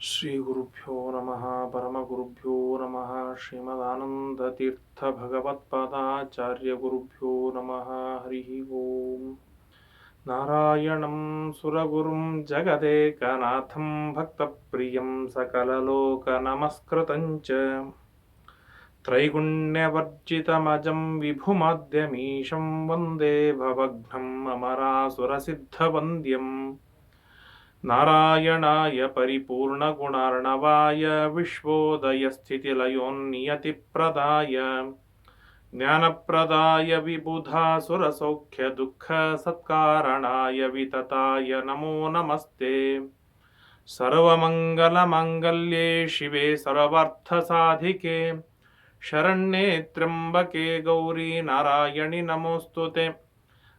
శ్రీగురుభ్యో నమ పరమగురుభ్యో నమ శ్రీమదానందతీర్థభగవత్పాదాచార్యగురుభ్యో నమ హరి ఓం నారాయణం సురగురుం జగదేకనాథం భక్తప్రియం సకలలోకనమస్కృతం చ త్రైగుణ్యవర్జితమజం విభుమాద్యమీశం వందే భవఘ్నం అమరాసురసిద్ధవంద్యం नारायणाय परिपूर्णगुणार्णवाय विश्वोदयस्थितिलयोन्नियतिप्रदाय ज्ञानप्रदाय विबुधासुरसौख्यदुःखसत्कारणाय वितताय नमो नमस्ते। सर्वमङ्गलमङ्गल्ये शिवे सर्वार्थसाधिके शरण्ये त्र्यम्बके गौरी नारायणि नमोऽस्तु ते।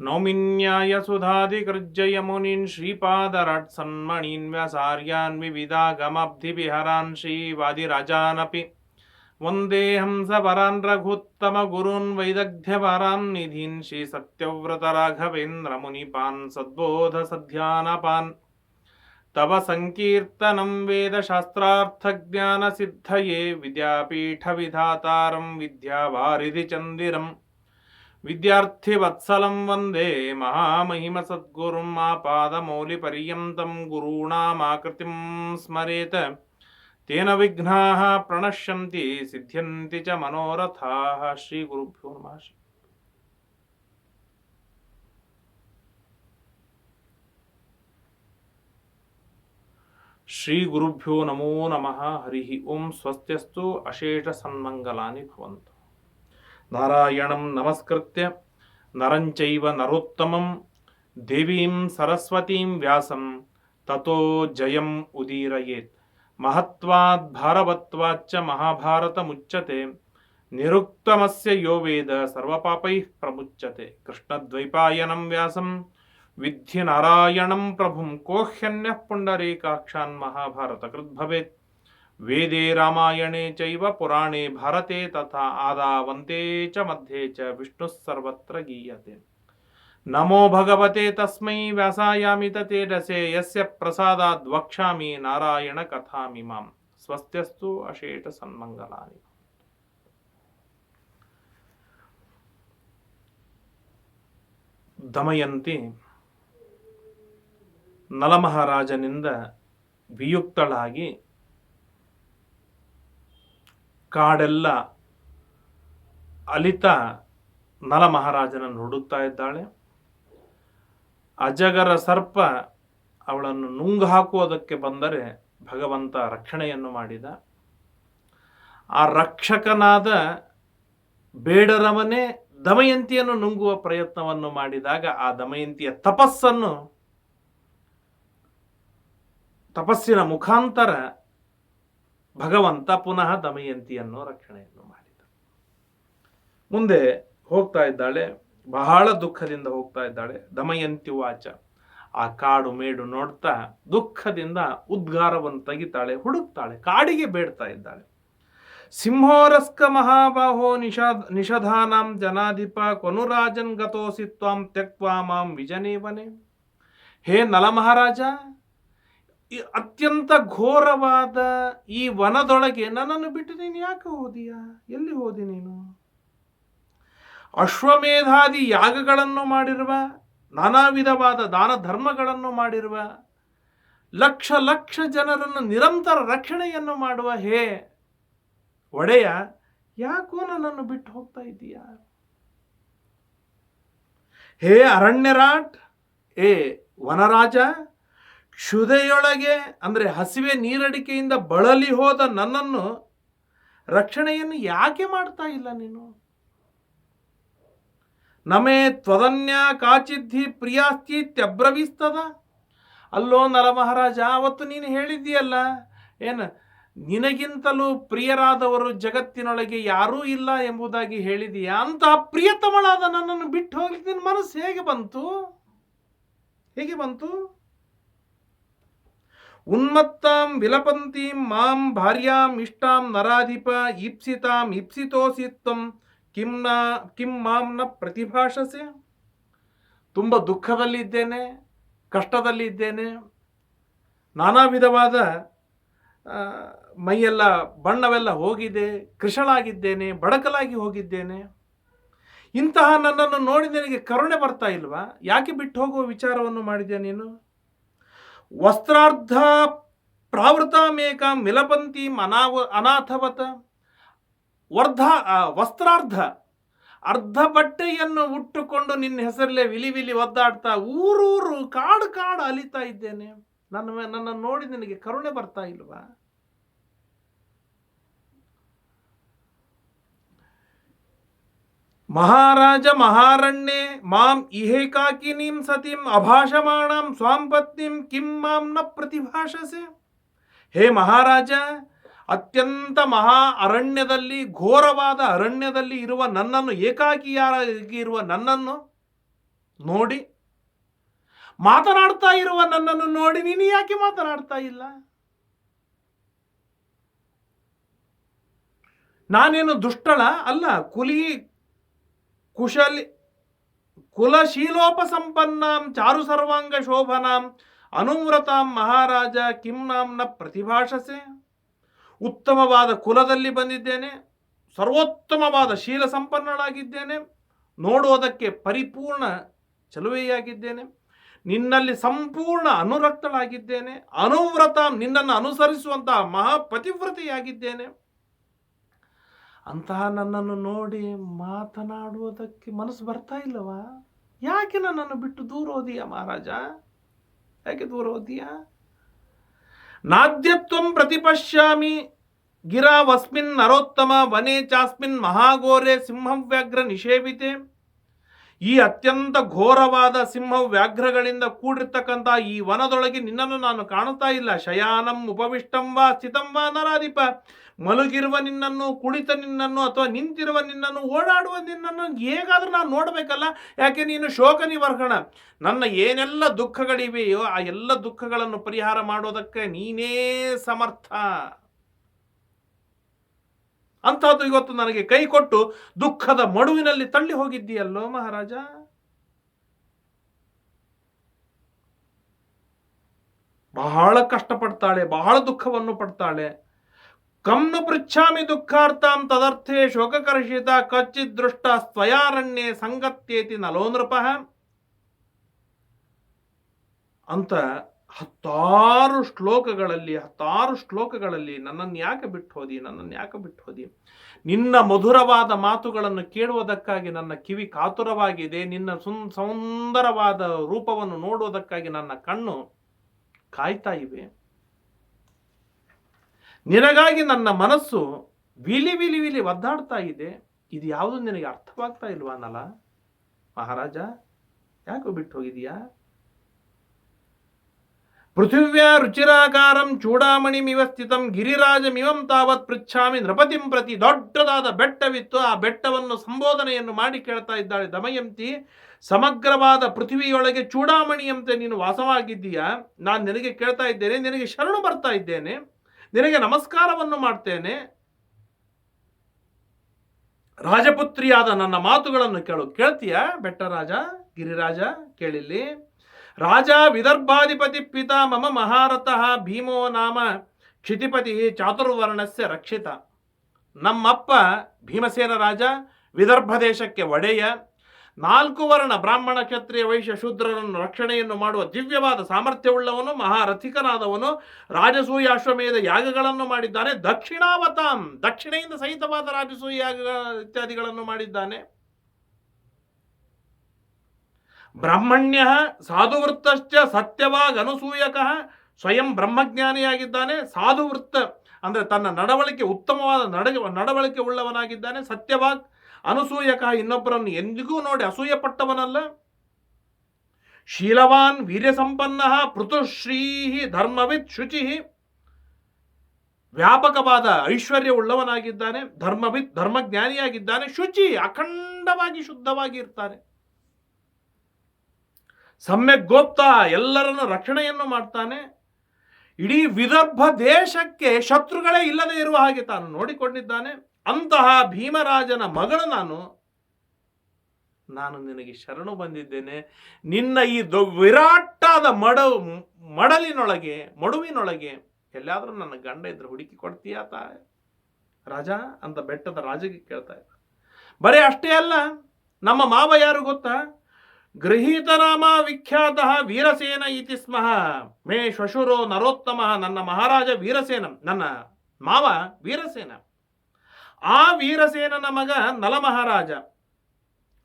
नौमिन्यायसुधादिकृज्जयमुनीन् श्रीपादराट्सन्मणीन् व्यासार्यान् विविधागमब्धिविहरान् श्रीवादिराजानपि। वन्देऽहं सपरान् रघुत्तमगुरून् वैदग्ध्यपरान् निधीन् श्रीसत्यव्रतराघवेन्द्रमुनिपान् सद्बोधसध्यानपान्। तव सङ्कीर्तनं वेदशास्त्रार्थज्ञानसिद्धये विद्यापीठविधातारं विद्यावारिधिचन्दिरम्। విద్యార్థివత్సలం వందే మహామహిమ సద్గురుం మా పాదమౌలి పర్యంతం గురూణామాకృతిం స్మరేత. తేన విఘ్నా ప్రణశ్యంతి సిద్ధ్యంతి చ మనోరథా. శ్రీ గురుభ్యో నమ. శ్రీ గురుభ్యో నమో నమ. హరి ఓం స్వస్త్యస్తు అశేష సన్మంగళాని భవంతు. नारायणं नमस्कृत्य। नरञ्चैव नरोत्तमं। देवीं सरस्वतीं व्यासं। ततो जयम् उदीरयेत्। महत्वाद् भारवत्वाच्च महाभारतमुच्यते। निरुक्तमस्य यो वेद सर्वपापैः प्रमुच्यते। कृष्णद्वैपायनं व्यासं। विद्धि नारायणं प्रभुं कोह्यन्यः पुण्डरीकाक्षान् महाभारतकृद्भवेत्। ವೇದೇ ರಾಮಾಯಣೆ ಚೈವ ಪುರಾಣೇ ಭಾರತೆ ತಥಾ ಆದಾವಂತೆ ಚ ಮಧ್ಯೆ ಚ ವಿಷ್ಣು ಸರ್ವತ್ರ ಗೀಯತೆ. ನಮೋ ಭಗವತೆ ತಸ್ಮೈ ವ್ಯಾಸಾಯಾಮಿ ತೇಜಸೆ ಯಸ್ಯ ಪ್ರಸಾದಾದ್ ವಕ್ಷಾಮಿ ನಾರಾಯಣ ಕಥಾಮಿ ಮಾಂ. ಸ್ವಸ್ತ್ಯಸ್ತು ಅಶೇಷ ಸನ್ಮಂಗಲಾನಿ. ದಮಯಂತಿ ನಲಮಹಾರಾಜನಿಂದ ವಿಯುಕ್ತಳಾಗಿ ಕಾಡೆಲ್ಲ ಅಲಿತ ನಲ ನಲಮಹಾರಾಜನನ್ನು ನೋಡುತ್ತಾ ಇದ್ದಾಳೆ. ಅಜಗರ ಸರ್ಪ ಅವಳನ್ನು ನುಂಗು ಹಾಕುವುದಕ್ಕೆ ಬಂದರೆ ಭಗವಂತ ರಕ್ಷಣೆಯನ್ನು ಮಾಡಿದ. ಆ ರಕ್ಷಕನಾದ ಬೇಡರವನೇ ದಮಯಂತಿಯನ್ನು ನುಂಗುವ ಪ್ರಯತ್ನವನ್ನು ಮಾಡಿದಾಗ ಆ ದಮಯಂತಿಯ ತಪಸ್ಸನ್ನು ತಪಸ್ಸಿನ ಮುಖಾಂತರ ಭಗವಂತ ಪುನಃ ದಮಯಂತಿಯನ್ನು ರಕ್ಷಣೆಯನ್ನು ಮಾಡಿದ. ಮುಂದೆ ಹೋಗ್ತಾ ಇದ್ದಾಳೆ, ಬಹಳ ದುಃಖದಿಂದ ಹೋಗ್ತಾ ಇದ್ದಾಳೆ, ದಮಯಂತಿ ವಾಚ. ಆ ಕಾಡು ಮೇಡು ನೋಡ್ತಾ ದುಃಖದಿಂದ ಉದ್ಗಾರವನ್ನು ತೆಗಿತಾಳೆ, ಹುಡುಕ್ತಾಳೆ, ಕಾಡಿಗೆ ಬೇಡ್ತಾ ಇದ್ದಾಳೆ. ಸಿಂಹೋರಸ್ಕ ಮಹಾಬಾಹೋ ನಿಷಾದ್, ನಿಷಧಾನಾಂ ಜನಾಧಿಪ ಕೊನುರಾಜನ್ ಗತೋಸಿ ತ್ವಾಂ ತ್ಯಕ್ವಾ ಮಾಂ ವಿಜನೇವನೆ. ಹೇ ನಲಮಹಾರಾಜ ಈ ಅತ್ಯಂತ ಘೋರವಾದ ಈ ವನದೊಳಗೆ ನನ್ನನ್ನು ಬಿಟ್ಟು ನೀನು ಯಾಕೆ ಹೋದಿಯಾ? ಎಲ್ಲಿ ಹೋದಿ ನೀನು? ಅಶ್ವಮೇಧಾದಿ ಯಾಗಗಳನ್ನು ಮಾಡಿರುವ, ನಾನಾ ವಿಧವಾದ ದಾನ ಧರ್ಮಗಳನ್ನು ಮಾಡಿರುವ, ಲಕ್ಷ ಲಕ್ಷ ಜನರನ್ನು ನಿರಂತರ ರಕ್ಷಣೆಯನ್ನು ಮಾಡುವ ಹೇ ಒಡೆಯ, ಯಾಕೋ ನನ್ನನ್ನು ಬಿಟ್ಟು ಹೋಗ್ತಾ ಇದ್ದೀಯಾ? ಹೇ ಅರಣ್ಯರಾಟ್, ಏ ವನರಾಜ ಕ್ಷುದೆಯೊಳಗೆ, ಅಂದರೆ ಹಸಿವೆ ನೀರಡಿಕೆಯಿಂದ ಬಳಲಿ ಹೋದ ನನ್ನನ್ನು ರಕ್ಷಣೆಯನ್ನು ಯಾಕೆ ಮಾಡ್ತಾ ಇಲ್ಲ ನೀನು? ನಮೇ ತ್ವದನ್ಯ ಕಾಚಿದ್ಧಿ ಪ್ರಿಯಾಸ್ತಿ ತ್ಯಬ್ರವಿಸ್ತದ? ಅಲ್ಲೋ ನರ ಮಹಾರಾಜ ಅವತ್ತು ನೀನು ಹೇಳಿದ್ದೀಯಲ್ಲ, ಏನು ನಿನಗಿಂತಲೂ ಪ್ರಿಯರಾದವರು ಜಗತ್ತಿನೊಳಗೆ ಯಾರೂ ಇಲ್ಲ ಎಂಬುದಾಗಿ ಹೇಳಿದೀಯಾ? ಅಂತಹ ಪ್ರಿಯತಮಳಾದ ನನ್ನನ್ನು ಬಿಟ್ಟು ಹೋಗ್ಲಿಕ್ಕೆ ಮನಸ್ಸು ಹೇಗೆ ಬಂತು? ಹೇಗೆ ಬಂತು? ಉನ್ಮತ್ತಾಂ ವಿಲಪಂತೀಂ ಮಾಂ ಭಾರ್ಯಾಂ ಇಷ್ಟಾಂ ನರಾಧಿಪ ಈಪ್ಸಿತಾಂ ಇಪ್ಸಿತೋಸಿತ್ವಂ ಕಿಂನ ಕಿಂ ಮಾಂ ನ ಪ್ರತಿಭಾಷಸೆ. ತುಂಬ ದುಃಖದಲ್ಲಿದ್ದೇನೆ, ಕಷ್ಟದಲ್ಲಿದ್ದೇನೆ. ನಾನಾ ವಿಧವಾದ ಮೈಯೆಲ್ಲ, ಬಣ್ಣವೆಲ್ಲ ಹೋಗಿದೆ ಕೃಷಳಾಗಿದ್ದೇನೆ ಬಡಕಲಾಗಿ ಹೋಗಿದ್ದೇನೆ. ಇಂತಹ ನನ್ನನ್ನು ನೋಡಿ ನನಗೆ ಕರುಣೆ ಬರ್ತಾ ಇಲ್ವಾ? ಯಾಕೆ ಬಿಟ್ಟು ಹೋಗುವ ವಿಚಾರವನ್ನು ಮಾಡಿದ್ಯಾ ನೀನು? ವಸ್ತ್ರಾರ್ಧ ಪ್ರಾವೃತಾಮೇಕ ಮಿಲಪಂತಿ ಅನಾವ ಅನಾಥವತ. ವರ್ಧ ವಸ್ತ್ರಾರ್ಧ, ಅರ್ಧ ಬಟ್ಟೆಯನ್ನು ಉಟ್ಟುಕೊಂಡು ನಿನ್ನ ಹೆಸರಲ್ಲೇ ವಿಲಿ ವಿಲಿ ಒದ್ದಾಡ್ತಾ ಊರೂರು ಕಾಡು ಕಾಡು ಅಲಿತಾ ಇದ್ದೇನೆ. ನನ್ನ ನನ್ನನ್ನು ನೋಡಿ ನಿನಗೆ ಕರುಣೆ ಬರ್ತಾ ಇಲ್ವಾ? ಮಹಾರಾಜ ಮಹಾರಣ್ಯೆ, ಮಾಂ ಇಹೇಕಾಕಿನೀಂ ಸತಿಂ ಅಭಾಷಮಾಣಂ ಸ್ವಾಂಪತ್ನಿಂ, ಕಿಂ ಮಾಂ ನ ಪ್ರತಿಭಾಷಸೆ. ಹೇ ಮಹಾರಾಜ, ಅತ್ಯಂತ ಮಹಾ ಅರಣ್ಯದಲ್ಲಿ, ಘೋರವಾದ ಅರಣ್ಯದಲ್ಲಿ ಇರುವ ನನ್ನನ್ನು ಏಕಾಕಿಯಾಗಿರುವ ನನ್ನನ್ನು ನೋಡಿ, ಮಾತನಾಡ್ತಾ ಇರುವ ನನ್ನನ್ನು ನೋಡಿ, ನೀನು ಯಾಕೆ ಮಾತನಾಡ್ತಾ ಇಲ್ಲ? ನಾನೇನು ದುಷ್ಟಳ? ಅಲ್ಲ, ಕುಲಿ ಕುಶಲಿ ಕುಲಶೀಲೋಪಸಂಪನ್ನಾಂ ಚಾರು ಸರ್ವಾಂಗ ಶೋಭನಾಂ ಅನುವ್ರತಾಂ ಮಹಾರಾಜ ಕಿಂ ನಾಂನ ಪ್ರತಿಭಾಷಸೆ. ಉತ್ತಮವಾದ ಕುಲದಲ್ಲಿ ಬಂದಿದ್ದೇನೆ, ಸರ್ವೋತ್ತಮವಾದ ಶೀಲ ಸಂಪನ್ನಳಾಗಿದ್ದೇನೆ ನೋಡುವುದಕ್ಕೆ ಪರಿಪೂರ್ಣ ಚಲುವೆಯಾಗಿದ್ದೇನೆ, ನಿನ್ನಲ್ಲಿ ಸಂಪೂರ್ಣ ಅನುರಕ್ತಳಾಗಿದ್ದೇನೆ, ಅನುವ್ರತ ನಿನ್ನನ್ನು ಅನುಸರಿಸುವಂತಹ ಮಹಾಪತಿವ್ರತೆಯಾಗಿದ್ದೇನೆ. ಅಂತಹ ನನ್ನನ್ನು ನೋಡಿ ಮಾತನಾಡುವುದಕ್ಕೆ ಮನಸ್ಸು ಬರ್ತಾ ಇಲ್ಲವಾ? ಯಾಕೆ ನನ್ನನ್ನು ಬಿಟ್ಟು ದೂರ ಮಹಾರಾಜ? ಯಾಕೆ ದೂರ ಹೋದೀಯ? ನಾದ್ಯತ್ವಂ ಪ್ರತಿಪಶ್ಯಾಮಿ, ಗಿರಾವಸ್ಮಿನ್ ನರೋತ್ತಮ ವನೆ ಚಾಸ್ಮಿನ್ ಮಹಾಗೋರೆ ಸಿಂಹವ್ಯಾಘ್ರ ನಿಷೇವಿತೆ. ಈ ಅತ್ಯಂತ ಘೋರವಾದ ಸಿಂಹ ವ್ಯಾಘ್ರಗಳಿಂದ ಕೂಡಿರ್ತಕ್ಕಂಥ ಈ ವನದೊಳಗೆ ನಿನ್ನನ್ನು ನಾನು ಕಾಣುತ್ತಾ ಇಲ್ಲ. ಶಯಾನಂ ಉಪವಿಷ್ಟಂ ವಾ ಸ್ಥಿತಂ ವಾ ನರಾಧಿಪ. ಮಲಗಿರುವ ನಿನ್ನನ್ನು, ಕುಳಿತ ನಿನ್ನನ್ನು ಅಥವಾ ನಿಂತಿರುವ ನಿನ್ನನ್ನು, ಓಡಾಡುವ ನಿನ್ನನ್ನು ಹೇಗಾದರೂ ನಾನು ನೋಡಬೇಕಲ್ಲ. ಯಾಕೆ ನೀನು ಶೋಕ ನಿವರ್ಹಣ? ನನ್ನ ಏನೆಲ್ಲ ದುಃಖಗಳಿವೆಯೋ ಆ ಎಲ್ಲ ದುಃಖಗಳನ್ನು ಪರಿಹಾರ ಮಾಡೋದಕ್ಕೆ ನೀನೇ ಸಮರ್ಥ. ಅಂತಹದ್ದು ಇವತ್ತು ನನಗೆ ಕೈ ಕೊಟ್ಟು ದುಃಖದ ಮಡುವಿನಲ್ಲಿ ತಳ್ಳಿ ಹೋಗಿದ್ದೀಯಲ್ಲೋ ಮಹಾರಾಜ? ಬಹಳ ಕಷ್ಟಪಡ್ತಾಳೆ, ಬಹಳ ದುಃಖವನ್ನು ಪಡ್ತಾಳೆ. ಕಮ್ನು ಪೃಚ್ಛಾಮಿ ದುಃಖಾರ್ಥಾಂ ತದರ್ಥೇ ಶೋಕಕರ್ಷಿತ ಕಚ್ಚಿತ್ ದೃಷ್ಟ ಸ್ವಯಾರಣ್ಯ ಸಂಗತ್ಯೇತಿ ನಲೋ ನೃಪ. ಅಂತ ಹತ್ತಾರು ಶ್ಲೋಕಗಳಲ್ಲಿ ಹತ್ತಾರು ಶ್ಲೋಕಗಳಲ್ಲಿ ನನ್ನನ್ನು ಯಾಕೆ ಬಿಟ್ಟು ಹೋದಿ ನನ್ನನ್ನು ಯಾಕೆ ಬಿಟ್ಟು ಹೋದಿ ನಿನ್ನ ಮಧುರವಾದ ಮಾತುಗಳನ್ನು ಕೇಳುವುದಕ್ಕಾಗಿ ನನ್ನ ಕಿವಿ ಕಾತುರವಾಗಿದೆ, ನಿನ್ನ ಸುನ್, ಸುಂದರವಾದ ರೂಪವನ್ನು ನೋಡುವುದಕ್ಕಾಗಿ ನನ್ನ ಕಣ್ಣು ಕಾಯ್ತಾ ಇವೆ. ನಿನಗಾಗಿ ನನ್ನ ಮನಸ್ಸು ವಿಲಿ ವಿಲಿ ವಿಲಿ ಒದ್ದಾಡ್ತಾ ಇದೆ. ಇದು ಯಾವುದು ನಿನಗೆ ಅರ್ಥವಾಗ್ತಾ ಇಲ್ವಾ ಅನ್ನಲ್ಲ? ಮಹಾರಾಜ, ಯಾಕೋ ಬಿಟ್ಟು ಹೋಗಿದೀಯಾ ಪೃಥಿವ್ಯಾ ರುಚಿರಾಕಾರಂ ಚೂಡಾಮಣಿಮಿವ ಸ್ಥಿತಂ ಗಿರಿರಾಜಮಿವಂ ತಾವತ್ ಪೃಚ್ಛಾಮಿ ನೃಪತಿಂ ಪ್ರತಿ ದೊಡ್ಡದಾದ ಬೆಟ್ಟವಿತ್ತು. ಆ ಬೆಟ್ಟವನ್ನು ಸಂಬೋಧನೆಯನ್ನು ಮಾಡಿ ಕೇಳ್ತಾ ಇದ್ದಾಳೆ ದಮಯಂತಿ, ಸಮಗ್ರವಾದ ಪೃಥ್ವಿಯೊಳಗೆ ಚೂಡಾಮಣಿಯಂತೆ ನೀನು ವಾಸವಾಗಿದ್ದೀಯಾ? ನಾನು ನಿನಗೆ ಕೇಳ್ತಾ ಇದ್ದೇನೆ, ನಿನಗೆ ಶರಣು ಬರ್ತಾ ಇದ್ದೇನೆ, ನಿನಗೆ ನಮಸ್ಕಾರವನ್ನು ಮಾಡ್ತೇನೆ. ರಾಜಪುತ್ರಿಯಾದ ನನ್ನ ಮಾತುಗಳನ್ನು ಕೇಳು. ಕೇಳ್ತೀಯಾ ಬೆಟ್ಟರಾಜ, ಗಿರಿರಾಜ? ಕೇಳಿಲ್ಲಿ. ರಾಜ ವಿದರ್ಭಾಧಿಪತಿ ಪಿತಾ ಮಮ ಮಹಾರಥಃ ಭೀಮೋ ನಾಮ ಕ್ಷಿತಿಪತಿ ಚಾತುರ್ವರ್ಣಸ್ಯ ರಕ್ಷಿತ. ನಮ್ಮಪ್ಪ ಭೀಮಸೇನ ರಾಜ, ವಿದರ್ಭ ದೇಶಕ್ಕೆ ಒಡೆಯ. ನಾಲ್ಕು ವರ್ಣ ಬ್ರಾಹ್ಮಣ ಕ್ಷತ್ರಿಯ ವೈಶ್ಯ ಶೂದ್ರರನ್ನು ರಕ್ಷಣೆಯನ್ನು ಮಾಡುವ ದಿವ್ಯವಾದ ಸಾಮರ್ಥ್ಯವುಳ್ಳವನು, ಮಹಾರಥಿಕನಾದವನು. ರಾಜಸೂಯಾಶ್ವಮೇಧ ಯಾಗಗಳನ್ನು ಮಾಡಿದ್ದಾನೆ. ದಕ್ಷಿಣಾವತಾಂ, ದಕ್ಷಿಣೆಯಿಂದ ಸಹಿತವಾದ ರಾಜಸೂಯ ಯಾಗ ಇತ್ಯಾದಿಗಳನ್ನು ಮಾಡಿದ್ದಾನೆ. ಬ್ರಾಹ್ಮಣ್ಯ ಸಾಧುವೃತ್ತಶ್ಚ ಸತ್ಯವಾಗ ಅನುಸೂಯಕ ಸ್ವಯಂ ಬ್ರಹ್ಮಜ್ಞಾನಿಯಾಗಿದ್ದಾನೆ. ಸಾಧುವೃತ್ತ ಅಂದರೆ ತನ್ನ ನಡವಳಿಕೆ, ಉತ್ತಮವಾದ ನಡ ನಡವಳಿಕೆ ಉಳ್ಳವನಾಗಿದ್ದಾನೆ. ಸತ್ಯವಾಗ್ ಅನುಸೂಯಕ ಇನ್ನೊಬ್ಬರನ್ನು ಎಂದಿಗೂ ನೋಡಿ ಅಸೂಯ ಪಟ್ಟವನಲ್ಲ ಶೀಲವಾನ್ ವೀರ್ಯ ಸಂಪನ್ನ ಪೃಥುಶ್ರೀ ಧರ್ಮವಿತ್ ಶುಚಿ ವ್ಯಾಪಕವಾದ ಐಶ್ವರ್ಯವುಳ್ಳವನಾಗಿದ್ದಾನೆ ಧರ್ಮವಿತ್ ಧರ್ಮಜ್ಞಾನಿಯಾಗಿದ್ದಾನೆ. ಶುಚಿ, ಅಖಂಡವಾಗಿ ಶುದ್ಧವಾಗಿ ಇರ್ತಾನೆ. ಸಮ್ಯಕ್ ಗೋಪ್ತ ಎಲ್ಲರನ್ನು ರಕ್ಷಣೆಯನ್ನು ಮಾಡ್ತಾನೆ. ಇಡೀ ವಿದರ್ಭ ದೇಶಕ್ಕೆ ಶತ್ರುಗಳೇ ಇಲ್ಲದೆ ಇರುವ ಹಾಗೆ ತಾನು ನೋಡಿಕೊಂಡಿದ್ದಾನೆ. ಅಂತಹ ಭೀಮರಾಜನ ಮಗಳು ನಾನು. ನಾನು ನಿನಗೆ ಶರಣು ಬಂದಿದ್ದೇನೆ. ನಿನ್ನ ಈ ದೊ ವಿರಾಟಾದ ಮಡ, ಮಡಲಿನೊಳಗೆ, ಮಡುವಿನೊಳಗೆ ಎಲ್ಲಾದರೂ ನನ್ನ ಗಂಡ ಇದ್ರೆ ಹುಡುಕಿ ಕೊಡ್ತೀಯಾ ತಾಯ? ರಾಜ ಅಂತ ಬೆಟ್ಟದ ರಾಜಗೆ ಕೇಳ್ತಾ ಇದ್ದ. ಬರೀ ಅಷ್ಟೇ ಅಲ್ಲ, ನಮ್ಮ ಮಾವ ಯಾರು ಗೊತ್ತಾ? ಗೃಹೀತನಾಮ ವಿಖ್ಯಾತ ವೀರಸೇನ ಇತಿ ಸ್ಮಃ. ಮೇ ಶ್ವಶುರೋ ನರೋತ್ತಮ ನನ್ನ ಮಹಾರಾಜ ವೀರಸೇನ, ನನ್ನ ಮಾವ ವೀರಸೇನ. ಆ ವೀರಸೇನನ ಮಗ ನಲಮಹಾರಾಜ.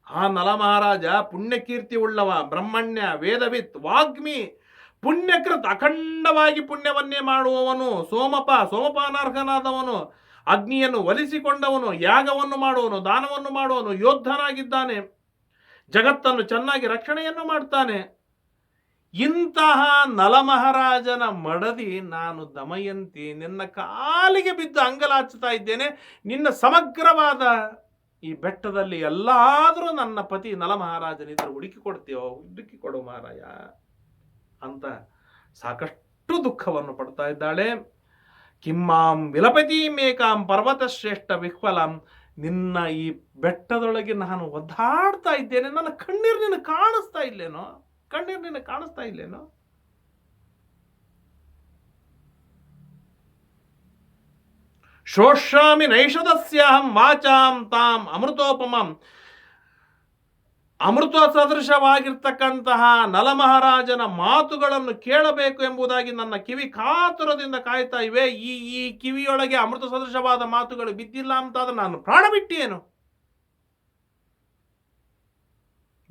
ಆ ನಲಮಹಾರಾಜ ಪುಣ್ಯಕೀರ್ತಿ ಉಳ್ಳವ, ಬ್ರಹ್ಮಣ್ಯ, ವೇದವಿತ್, ವಾಗ್ಮಿ, ಪುಣ್ಯಕೃತ್, ಅಖಂಡವಾಗಿ ಪುಣ್ಯವನ್ನೇ ಮಾಡುವವನು, ಸೋಮಪ, ಸೋಮಪಾನಾರ್ಹನಾದವನು, ಅಗ್ನಿಯನ್ನು ಒಲಿಸಿಕೊಂಡವನು, ಯಾಗವನ್ನು ಮಾಡುವನು, ದಾನವನ್ನು ಮಾಡುವನು ಯೋಧನಾಗಿದ್ದಾನೆ ಜಗತ್ತನ್ನು ಚೆನ್ನಾಗಿ ರಕ್ಷಣೆಯನ್ನು ಮಾಡ್ತಾನೆ. ಇಂತಹ ನಲಮಹಾರಾಜನ ಮಡದಿ ನಾನು ದಮಯಂತಿ, ನಿನ್ನ ಕಾಲಿಗೆ ಬಿದ್ದು ಅಂಗಲಾಚುತ್ತಾ ಇದ್ದೇನೆ. ನಿನ್ನ ಸಮಗ್ರವಾದ ಈ ಬೆಟ್ಟದಲ್ಲಿ ಎಲ್ಲಾದರೂ ನನ್ನ ಪತಿ ನಲಮಹಾರಾಜನಿದ್ರೆ ಹುಡುಕಿ ಕೊಡು ಮಹಾರಾಯ ಅಂತ ಸಾಕಷ್ಟು ದುಃಖವನ್ನು ಪಡ್ತಾ ಇದ್ದಾಳೆ. ಕಿಮ್ಮಾಂ ಪರ್ವತ ಶ್ರೇಷ್ಠ ವಿಹ್ವಲಂ ನಿನ್ನ ಈ ಬೆಟ್ಟದೊಳಗೆ ನಾನು ಒದ್ದಾಡ್ತಾ ಇದ್ದೇನೆ, ನನ್ನ ಕಣ್ಣೀರು ನಿನ್ನ ಕಾಣಿಸ್ತಾ ಇಲ್ಲೇನೋ? ಕಣ್ಣೀರು ನಿನ್ನ ಕಾಣಿಸ್ತಾ ಇಲ್ಲೇನೋ? ಶೋಷಾಮಿ ನೈಷದಸ್ಯಾಹಂ ವಾಚಾಂ ತಾಂ ಅಮೃತೋಪಮಂ. ಅಮೃತ ಸದೃಶವಾಗಿರ್ತಕ್ಕಂತಹ ನಲಮಹಾರಾಜನ ಮಾತುಗಳನ್ನು ಕೇಳಬೇಕು ಎಂಬುದಾಗಿ ನನ್ನ ಕಿವಿ ಕಾತುರದಿಂದ ಕಾಯ್ತಾ ಇವೆ. ಈ ಈ ಕಿವಿಯೊಳಗೆ ಅಮೃತ ಸದೃಶವಾದ ಮಾತುಗಳು ಬಿದ್ದಿಲ್ಲ ಅಂತಾದ್ರೆ ನಾನು ಪ್ರಾಣ ಬಿಟ್ಟಿಯೇನು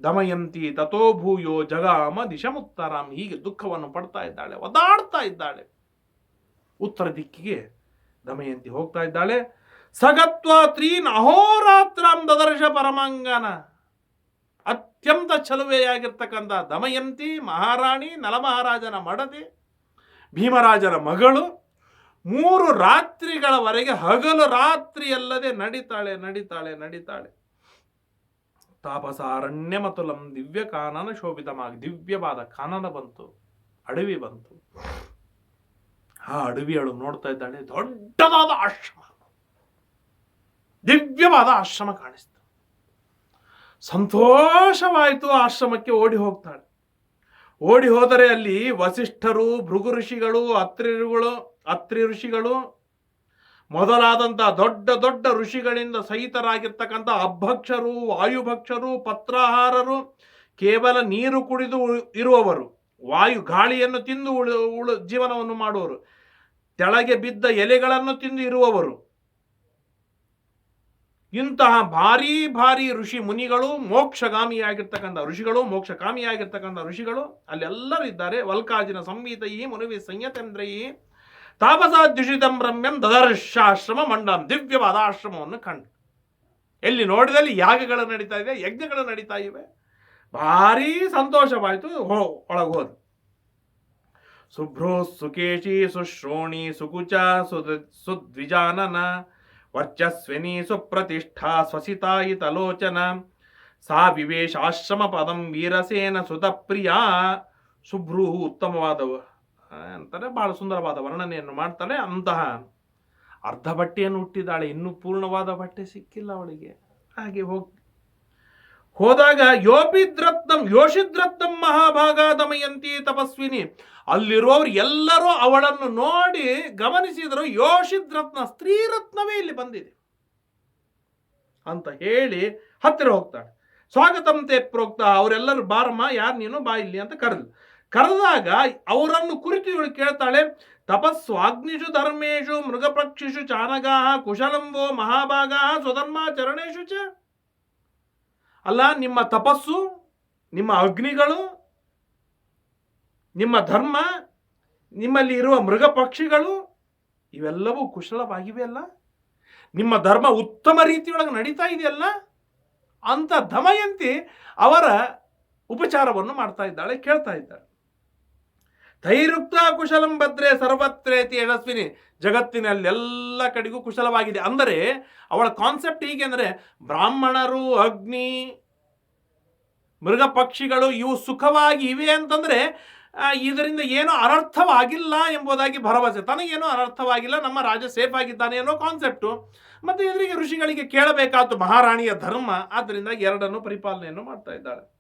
ದಮಯಂತಿ ತಥೋ ಭೂಯೋ ಜಗಾಮ ದಿಶಮುತ್ತರಾಮ್ ಹೀಗೆ ದುಃಖವನ್ನು ಪಡ್ತಾ ಇದ್ದಾಳೆ ಒದಾಡ್ತಾ ಇದ್ದಾಳೆ. ಉತ್ತರ ದಿಕ್ಕಿಗೆ ದಮಯಂತಿ ಹೋಗ್ತಾ ಇದ್ದಾಳೆ. ಸಗತ್ವ ತ್ರೀನ್ ಅಹೋರಾತ್ರಂ ದದರ್ಶ ಪರಮಾಂಗನ. ಅತ್ಯಂತ ಚಲುವೆಯಾಗಿರ್ತಕ್ಕಂಥ ದಮಯಂತಿ, ಮಹಾರಾಣಿ, ನಲಮಹಾರಾಜನ ಮಡದಿ, ಭೀಮರಾಜನ ಮಗಳು, ಮೂರು ರಾತ್ರಿಗಳವರೆಗೆ ಹಗಲು ರಾತ್ರಿಯಲ್ಲದೆ ನಡಿತಾಳೆ ನಡಿತಾಳೆ ನಡಿತಾಳೆ. ತಾಪಸ ಅರಣ್ಯ ಮತುಲಂ ದಿವ್ಯ ಕಾನನ ಶೋಭಿತವಾಗಿ ದಿವ್ಯವಾದ ಕಾನನ ಬಂತು, ಅಡವಿ ಬಂತು. ಆ ಅಡವಿಯಳು ನೋಡ್ತಾ ಇದ್ದಾಳೆ, ದೊಡ್ಡದಾದ ಆಶ್ರಮ. ದಿವ್ಯವಾದ ಆಶ್ರಮ ಕಾಣಿಸ್ತು ಸಂತೋಷವಾಯಿತು ಆಶ್ರಮಕ್ಕೆ ಓಡಿ ಹೋಗ್ತಾಳೆ. ಓಡಿ ಹೋದರೆ ಅಲ್ಲಿ ವಸಿಷ್ಠರು, ಭೃಗು ಋಷಿಗಳು ಅತ್ರಿಗಳು ಅತ್ರಿ ಋಷಿಗಳು ಮೊದಲಾದಂಥ ದೊಡ್ಡ ದೊಡ್ಡ ಋಷಿಗಳಿಂದ ಸಹಿತರಾಗಿರ್ತಕ್ಕಂಥ ಅಭಕ್ಷರು, ವಾಯುಭಕ್ಷರು, ಪತ್ರಾಹಾರರು, ಕೇವಲ ನೀರು ಕುಡಿದು ಇರುವವರು, ವಾಯು ಗಾಳಿಯನ್ನು ತಿಂದು ಉಳು ಉಳು, ಜೀವನವನ್ನು ಮಾಡುವರು, ತೆಳಗೆ ಬಿದ್ದ ಎಲೆಗಳನ್ನು ತಿಂದು ಇರುವವರು ಇಂತಹ ಭಾರಿ ಭಾರಿ ಋಷಿ ಮುನಿಗಳು, ಮೋಕ್ಷಗಾಮಿಯಾಗಿರ್ತಕ್ಕಂಥ ಋಷಿಗಳು, ಮೋಕ್ಷಕಾಮಿಯಾಗಿರ್ತಕ್ಕಂಥ ಋಷಿಗಳು, ಅಲ್ಲೆಲ್ಲರೂ ಇದ್ದಾರೆ. ವಲ್ಕಾಜಿನ ಸಂಹಿತೈ ಮುನಿವಿ ಸಂಯತೇಂದ್ರಯಿ ತಾಪಸಾದ್ಯುಷಿತಂ ರಮ್ಯಂ ದದರ್ಶಾಶ್ರಮ ಮಂಡಂ ದಿವ್ಯವಾದ ಆಶ್ರಮವನ್ನು ಕಂಡು. ಎಲ್ಲಿ ನೋಡಿದಲ್ಲಿ ಯಾಗಗಳು ನಡೀತಾ ಇದೆ ಯಜ್ಞಗಳು ನಡೀತಾ ಇವೆ. ಭಾರೀ ಸಂತೋಷವಾಯಿತು ಹೋ, ಒಳಗೆ ಹೋದ ಸುಭ್ರೋ ಸುಕೇಶಿ, ಸುಶ್ರೋಣಿ, ಸುಕುಚ, ಸುದ್, ಸುದ್ವಿಜಾನನ ವರ್ಚಸ್ವಿನಿ ಸುಪ್ರತಿಷ್ಠಾ ಸ್ವಸಿತಾಯಿತಲೋಚನ ಸಾ ವಿವೇಶಾಶ್ರಮ ಪದಂ ವೀರಸೇನ ಸುತಪ್ರಿಯ. ಸುಭ್ರೂಹು ಉತ್ತಮವಾದವು. ಅಂತಾರೆ ಬಹಳ ಸುಂದರವಾದ ವರ್ಣನೆಯನ್ನು ಮಾಡ್ತಾಳೆ ಅಂತಹ. ಅರ್ಧ ಬಟ್ಟೆಯನ್ನು ಹುಟ್ಟಿದ್ದಾಳೆ ಇನ್ನೂ ಪೂರ್ಣವಾದ ಬಟ್ಟೆ ಸಿಕ್ಕಿಲ್ಲ ಅವಳಿಗೆ. ಹಾಗೆ ಹೋಗಿ, ಹೋದಾಗ ಯೋಪಿದ್ರತ್ನಂ ಯೋಷಿದ್ರತ್ನಂ ಮಹಾಭಾಗ ದಮಯಂತಿ ತಪಸ್ವಿನಿ. ಅಲ್ಲಿರುವವರು ಎಲ್ಲರೂ ಅವಳನ್ನು ನೋಡಿ ಗಮನಿಸಿದರು ಯೋಷಿದ್ರತ್ನ ಸ್ತ್ರೀರತ್ನವೇ ಇಲ್ಲಿ ಬಂದಿದೆ ಅಂತ ಹೇಳಿ ಹತ್ತಿರ ಹೋಗ್ತಾಳೆ. ಸ್ವಾಗತಂತೆ ಪ್ರೋಕ್ತ, ಅವರೆಲ್ಲರೂ ಬಾರಮ್ಮ, ಯಾರು ನೀನು? ಬಾ ಇಲ್ಲಿ ಅಂತ ಕರೆದು ಕರೆದಾಗ ಅವರನ್ನು ಕುರಿತು ಇವಳು ಕೇಳ್ತಾಳೆ ತಪಸ್ವಾಗ್ನಿಷು ಧರ್ಮೇಶು ಮೃಗಪಕ್ಷಿಷು ಚಾನಗಾ ಮಹಾಭಾಗ ಮಹಾಭಾಗಾ ಸ್ವಧರ್ಮಾಚರಣೇಶು ಚ. ಅಲ್ಲ, ನಿಮ್ಮ ತಪಸ್ಸು, ನಿಮ್ಮ ಅಗ್ನಿಗಳು ನಿಮ್ಮ ಧರ್ಮ, ನಿಮ್ಮಲ್ಲಿ ಇರುವ ಮೃಗ ಪಕ್ಷಿಗಳು, ಇವೆಲ್ಲವೂ ಕುಶಲವಾಗಿವೆ ಅಲ್ಲ? ನಿಮ್ಮ ಧರ್ಮ ಉತ್ತಮ ರೀತಿಯೊಳಗೆ ನಡೀತಾ ಇದೆಯಲ್ಲ? ಅಂತ ದಮಯಂತಿ ಅವರ ಉಪಚಾರವನ್ನು ಮಾಡ್ತಾ ಇದ್ದಾಳೆ, ಕೇಳ್ತಾ ಇದ್ದಾಳೆ. ತೈರುಕ್ತ ಕುಶಲಂ ಭದ್ರೆ ಸರ್ವತ್ರೇತಿ ಯಶಸ್ವಿನಿ, ಜಗತ್ತಿನಲ್ಲೆಲ್ಲ ಕಡೆಗೂ ಕುಶಲವಾಗಿದೆ. ಅಂದರೆ ಅವಳ ಕಾನ್ಸೆಪ್ಟ್ ಹೀಗೆ ಅಂದರೆ ಬ್ರಾಹ್ಮಣರು, ಅಗ್ನಿ, ಮೃಗ ಪಕ್ಷಿಗಳು ಇವು ಸುಖವಾಗಿ ಇವೆ ಅಂತಂದ್ರೆ ಇದರಿಂದ ಏನೋ ಅನರ್ಥವಾಗಿಲ್ಲ ಎಂಬುದಾಗಿ ಭರವಸೆ. ತನಗೇನೋ ಅನರ್ಥವಾಗಿಲ್ಲ, ನಮ್ಮ ರಾಜ ಸೇಫ್ ಆಗಿದ್ದಾನೆ ಅನ್ನೋ ಕಾನ್ಸೆಪ್ಟು ಮತ್ತು ಎದುರಿಗೆ ಋಷಿಗಳಿಗೆ ಕೇಳಬೇಕಾದ್ದು ಮಹಾರಾಣಿಯ ಧರ್ಮ, ಆದ್ದರಿಂದ ಎರಡನ್ನು ಪರಿಪಾಲನೆಯನ್ನು ಮಾಡ್ತಾ ಇದ್ದಾಳೆ.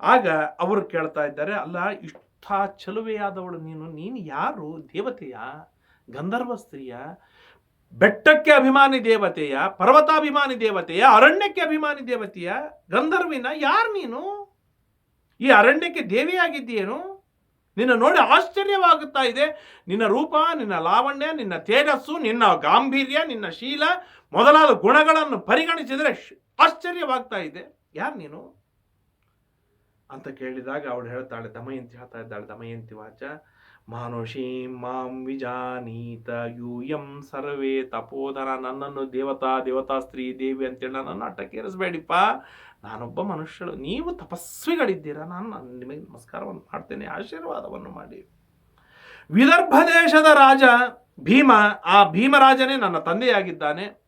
ಆಗ ಅವರು ಕೇಳ್ತಾ ಇದ್ದಾರೆ, ಅಲ್ಲ, ಇಷ್ಟ ಚಲುವೆಯಾದವಳು ನೀನು. ನೀನು ಯಾರು? ದೇವತೆಯ? ಗಂಧರ್ವ ಸ್ತ್ರೀಯ? ಬೆಟ್ಟಕ್ಕೆ ಅಭಿಮಾನಿ ದೇವತೆಯ? ಪರ್ವತಾಭಿಮಾನಿ ದೇವತೆಯ? ಅರಣ್ಯಕ್ಕೆ ಅಭಿಮಾನಿ ದೇವತೆಯ? ಗಂಧರ್ವಿನ ಯಾರು ನೀನು? ಈ ಅರಣ್ಯಕ್ಕೆ ದೇವಿಯಾಗಿದ್ದೀಯೇನು? ನಿನ್ನ ನೋಡಿ ಆಶ್ಚರ್ಯವಾಗುತ್ತಾ ಇದೆ. ನಿನ್ನ ರೂಪ, ನಿನ್ನ ಲಾವಣ್ಯ, ನಿನ್ನ ತೇಜಸ್ಸು, ನಿನ್ನ ಗಾಂಭೀರ್ಯ, ನಿನ್ನ ಶೀಲ, ಮೊದಲಾದ ಗುಣಗಳನ್ನು ಪರಿಗಣಿಸಿದರೆ ಆಶ್ಚರ್ಯವಾಗ್ತಾ ಇದೆ. ಯಾರು ನೀನು? ಅಂತ ಕೇಳಿದಾಗ ಅವಳು ಹೇಳ್ತಾಳೆ ದಮಯಂತಿ ಹೇಳ್ತಾ ಇದ್ದಾಳೆ ದಮಯಂತಿ ವಾಚ, ಮಾನುಷೀಂ ಮಾಂ ವಿಜಾನೀತ, ಯೂಯಂ ಸರ್ವೇ ತಪೋಧನ ನನ್ನನ್ನು ದೇವತಾ ದೇವತಾ ಸ್ತ್ರೀ ದೇವಿ ಅಂತೇಳಿ ನನ್ನನ್ನು ಅಟ್ಟಕ್ಕೇರಿಸ್ಬೇಡಿಪ್ಪ. ನಾನೊಬ್ಬ ಮನುಷ್ಯಳು. ನೀವು ತಪಸ್ವಿಗಳಿದ್ದೀರಾ? ನಾನು ನಿಮಗೆ ನಮಸ್ಕಾರವನ್ನು ಮಾಡ್ತೇನೆ. ಆಶೀರ್ವಾದವನ್ನು ಮಾಡಿ. ವಿದರ್ಭ ದೇಶದ ರಾಜ ಭೀಮ, ಆ ಭೀಮರಾಜನೇ ನನ್ನ ತಂದೆಯಾಗಿದ್ದಾನೆ.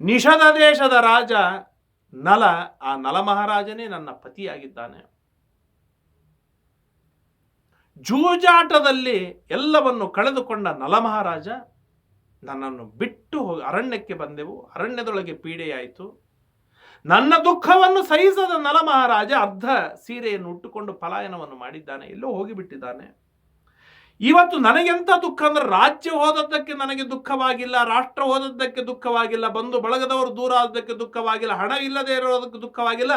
ನಿಷಧ ದೇಶದ ರಾಜ ನಲ, ಆ ನಲ ಮಹಾರಾಜನೇ ನನ್ನ ಪತಿಯಾಗಿದ್ದಾನೆ. ಜೂಜಾಟದಲ್ಲಿ ಎಲ್ಲವನ್ನು ಕಳೆದುಕೊಂಡ ನಲ ಮಹಾರಾಜ ನನ್ನನ್ನು ಬಿಟ್ಟು ಹೋಗಿ ಅರಣ್ಯಕ್ಕೆ ಬಂದೆವು. ಅರಣ್ಯದೊಳಗೆ ಪೀಡೆಯಾಯಿತು. ನನ್ನ ದುಃಖವನ್ನು ಸಹಿಸದ ನಲ ಮಹಾರಾಜ ಅರ್ಧ ಸೀರೆಯನ್ನು ಉಟ್ಟುಕೊಂಡು ಪಲಾಯನವನ್ನು ಮಾಡಿದ್ದಾನೆ. ಎಲ್ಲೋ ಹೋಗಿಬಿಟ್ಟಿದ್ದಾನೆ. ಇವತ್ತು ನನಗೆಂತ ದುಃಖ ಅಂದ್ರೆ ರಾಜ್ಯ ಹೋದದ್ದಕ್ಕೆ ನನಗೆ ದುಃಖವಾಗಿಲ್ಲ, ರಾಷ್ಟ್ರ ಹೋದದ್ದಕ್ಕೆ ದುಃಖವಾಗಿಲ್ಲ ಬಂದು ಬಳಗದವರು ದೂರ ಆದದ್ದಕ್ಕೆ ದುಃಖವಾಗಿಲ್ಲ, ಹಣ ಇಲ್ಲದೆ ಇರೋದಕ್ಕೆ ದುಃಖವಾಗಿಲ್ಲ,